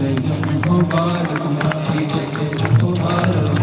Say, Jump, you come by, you come by.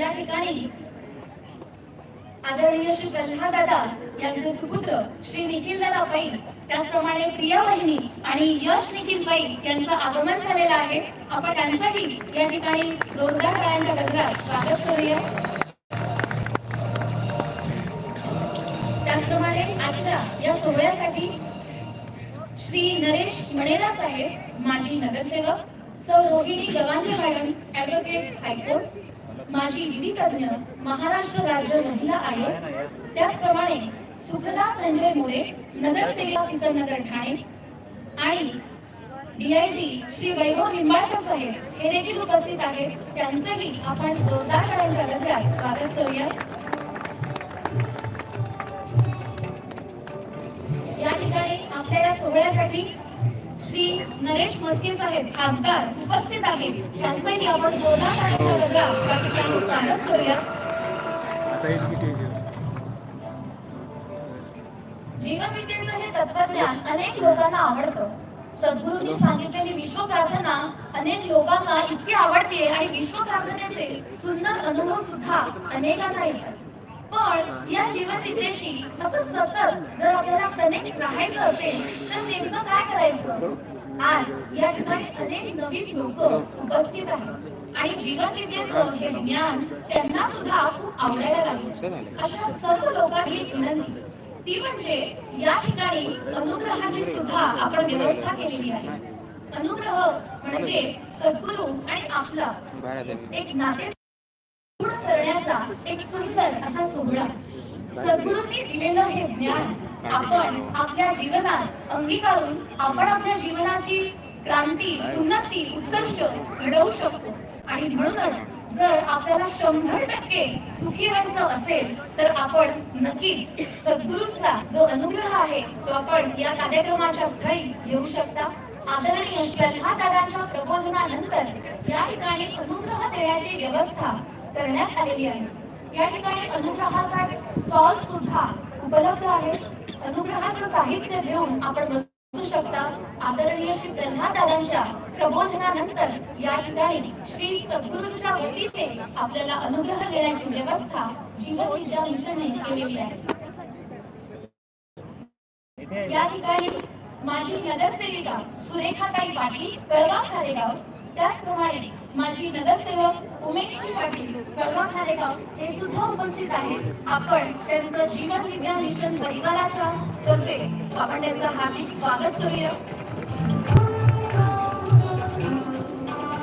या ठिकाणी आदरणीय श्री प्रल्हाद दादा यांचे सुपुत्र श्री निखिल दादा पै त्याचप्रमाणे प्रिया वहिनी आणि यश निखिल पै यांचं आगमन झालेलं आहे. आपण त्यांचाही या ठिकाणी जोरदार टाळ्यांच्या गजरात स्वागत करूया. त्याचप्रमाणे आजच्या या सोहळ्यासाठी श्री नरेश मणेरा साहेब माजी नगरसेवक सौ Rohini Gawande madam advocate high court माझी विधी तज्ञ महाराष्ट्र राज्य महिला आयोग त्याचप्रमाणे सुखदा संजय मुळे नगरसेवक किसनगर ठाणे. आणि डीआयजी श्री वैभव निंबाळकर साहेब हे देखील उपस्थित आहेत. त्यांचंही आपण जोरदार टाळ्यांच्या गजरात स्वागत करूया. या ठिकाणी आपल्या या सोहळ्यासाठी श्री नरेश मस्के साहेब खासदार उपस्थित आहेत. त्यांचंही आपण जोरदार टाळ्यांच्या गजरात या ठिकाणी स्वागत करूया. जीवविद्येचं हे तत्वज्ञान अनेक लोकांना आवडतं. सद्गुरूंनी सांगितलेली विश्व प्रार्थना अनेक लोकांना इतकी आवडते आणि विश्व प्रार्थनेचे सुंदर अनुभव सुद्धा अनेकांना येतात. पण या जीवनविद्येशी असं सतत जर आपल्याला कनेक्ट राहायचं असेल तर नेमकं काय करायचं? आज या ठिकाणी अनेक नवीन लोक उपस्थित आहेत. आणि जीवनविद्येचं हे ज्ञान त्यांना सुद्धा खूप आवडायला लागलं. अशा सर्व लोकांनी विनंती ती म्हणजे या ठिकाणी अनुग्रहाची सुद्धा आपण व्यवस्था केलेली आहे. अनुग्रह म्हणजे सद्गुरू आणि आपला. एक नाते करण्याचा एक सुंदर असा सोहळा. सद्गुरूंनी दिलेलं हे ज्ञान आपण आपल्या जीवनात अंगीकारून आपण आपल्या जीवनाची क्रांती उन्नती उत्कर्ष घडवू शकतो. आणि म्हणूनच जर आपल्याला शंभर टक्के सुखी व्हायचं असेल तर आपण नक्कीच सद्गुरूंचा जो अनुग्रह आहे तो आपण या कार्यक्रमाच्या स्थळी घेऊ शकता. आदरणीय प्रल्हादादांच्या प्रबोधनानंतर या ठिकाणी अनुग्रह देण्याची व्यवस्था करण्यात आलेली आहे. या ठिकाणी अनुग्रहाचा स्टॉल सुद्धा उपलब्ध आहे. अनुग्रहाचं साहित्य घेऊन आपण बसू शकता. आदरणीय श्री प्रल्हाद दादांच्या प्रबोधनानंतर या ठिकाणी श्री सद्गुरूंच्या वतीने आपल्याला अनुग्रह देण्याची व्यवस्था जीवविद्या मिशनने केलेली आहे. या ठिकाणी माझी नगरसेविका सुरेखाताई पाटील कळवा खारेगाव त्याचप्रमाणे माझी नगरसेवक उमेशजी पाटील कळवा खारेगाव हे सुद्धा उपस्थित आहेत. आपण त्यांचं जीवन विज्ञान मिशन परिवाराच्या तर्फे आपण त्यांचं हार्दिक स्वागत करूया.